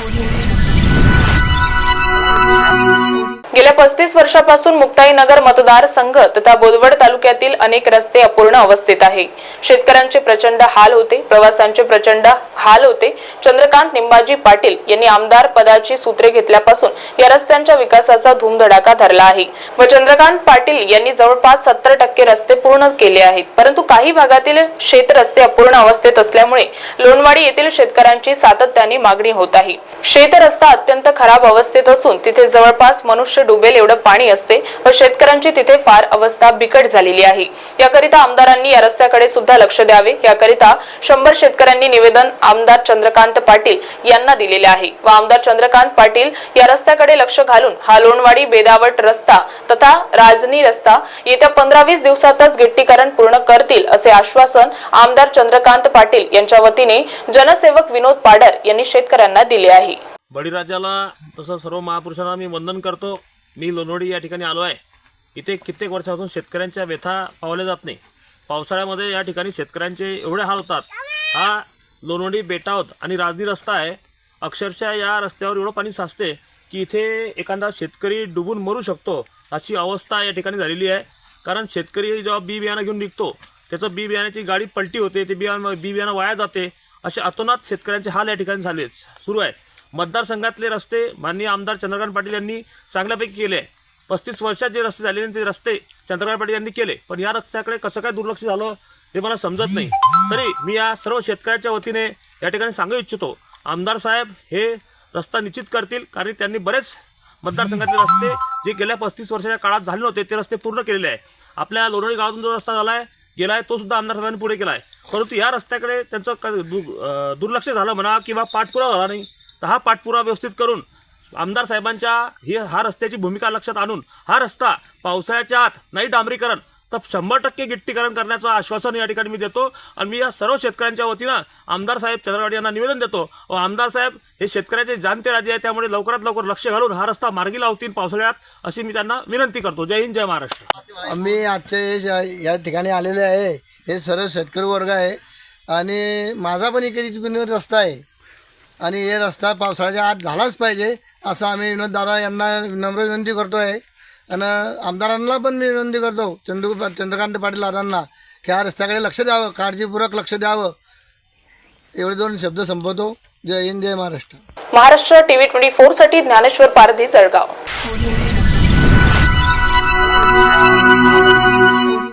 Audio गेल्या पस्तीस वर्षापासून मुक्ताईनगर मतदारसंघ तथा बोदवड तालुक्यातील अनेक रस्ते अपूर्ण अवस्थेत आहे. शेतकऱ्यांचे प्रचंड हाल होते प्रवासांचे प्रचंड हाल होते. चंद्रकांत निंबाजी पाटील यांनी आमदार पदाची सूत्रे घेतल्यापासून या रस्त्यांच्या विकासाचा धूमधडाका धरला आहे. व चंद्रकांत पाटील यांनी जवळपास सत्तर टक्के रस्ते पूर्ण केले आहेत. परंतु काही भागातील शेत रस्ते अपूर्ण अवस्थेत असल्यामुळे लोणवाडी येथील शेतकऱ्यांची सातत्याने मागणी होत आहे. शेत रस्ता अत्यंत खराब अवस्थेत असून तिथे जवळपास मनुष्य डुबेल एवढं पाणी असते व शेतकऱ्यांची तिथे फार अवस्था बिकट झालेली आहे. याकरिता आमदारांनी या रस्त्याकडे सुद्धा लक्ष द्यावे. याकरिता शंभर शेतकऱ्यांनी निवेदन आमदार चंद्रकांत पाटील यांना दिलेले आहे. व आमदार चंद्रकांत पाटील या रस्त्याकडे लक्ष घालून हा लोणवाडी बेदावट रस्ता तथा राजनी रस्ता येत्या पंधरा वीस दिवसातच गिट्टीकरण पूर्ण करतील असे आश्वासन आमदार चंद्रकांत पाटील यांच्या वतीने जनसेवक विनोद पाडर यांनी शेतकऱ्यांना दिले आहे. बळीराजाला तसं सर्व महापुरुषांना मी वंदन करतो. मी लोणोडी या ठिकाणी आलो आहे. इथे कित्येक वर्षापासून शेतकऱ्यांच्या व्यथा पावल्या जात नाही. पावसाळ्यामध्ये या ठिकाणी शेतकऱ्यांचे एवढे हाल होतात. हा लोणवडी बेटावत आणि राजनी रस्ता आहे. अक्षरशः या रस्त्यावर एवढं पाणी साचते की इथे एखादा शेतकरी डुबून मरू शकतो अशी अवस्था या ठिकाणी झालेली आहे. कारण शेतकरी जेव्हा बी बियाणं घेऊन निघतो त्याचं बी बियाण्याची गाडी पलटी होते ते बियाणं बी बियाणं वाया जाते. असे अतोनात शेतकऱ्यांचे हाल या ठिकाणी झाले सुरू आहे. मतदारसंघातले रस्ते माननीय आमदार चंद्रकांत पाटील यांनी चांगल्यापैकी केले. आहे पस्तीस वर्षात जे रस्ते झालेले ते रस्ते चंद्रकांत पाटील यांनी केले. पण या रस्त्याकडे कसं काय दुर्लक्ष झालं ते मला समजत नाही. तरी मी या सर्व शेतकऱ्याच्या वतीने या ठिकाणी सांगू इच्छितो आमदार साहेब हे रस्ता निश्चित करतील कारण त्यांनी बरेच मतदारसंघातले रस्ते जे गेल्या पस्तीस वर्षाच्या काळात झाले नव्हते ते रस्ते पूर्ण केलेले आहे. आपल्या लोणोळी गावातून जो रस्ता झाला आहे गेला आहे तो सुद्धा आमदार साहेबांनी पुढे केला आहे परंतु या रस्त्याकडे त्यांचं दुर्लक्ष झालं म्हणा किंवा पाठपुरावा झाला नाही तर हा पाठपुरावा व्यवस्थित करून आमदार साहेबांच्या ही हा रस्त्याची भूमिका लक्षात आणून हा रस्ता पावसाळ्याच्या आत नाही डांबरीकरण तर शंभर टक्के गिट्टीकरण करण्याचं आश्वासन या ठिकाणी मी देतो. आणि मी या सर्व शेतकऱ्यांच्या वतीनं आमदार साहेब चंद्रवाडी यांना निवेदन देतो. व आमदार साहेब हे शेतकऱ्याचे जाणते राजे आहे त्यामुळे लवकरात लवकर लक्ष घालून हा रस्ता मार्गी लावतील पावसाळ्यात अशी मी त्यांना विनंती करतो. जय हिंद जय महाराष्ट्र. आम्ही आजच्या ज्या- या ठिकाणी आलेले आहे हे सर्व शेतकरी वर्ग आहे. आणि माझा पण इकडे विनोद रस्ता आहे. आणि हे रस्ता पावसाळ्याच्या आत झालाच पाहिजे. असं आम्ही विनोद दादा यांना नम्र विनंती करतो आहे आणि आमदारांना पण मी विनंती करतो चंद्र चंद्रकांत पाटील दादांना की ह्या रस्त्याकडे लक्ष द्यावं काळजीपूर्वक लक्ष द्यावं. एवढे दोन शब्द संपवतो. जय हिंद जय महाराष्ट्र. महाराष्ट्र टीव्ही ट्वेंटी फोरसाठी ज्ञानेश्वर पारधी जळगाव.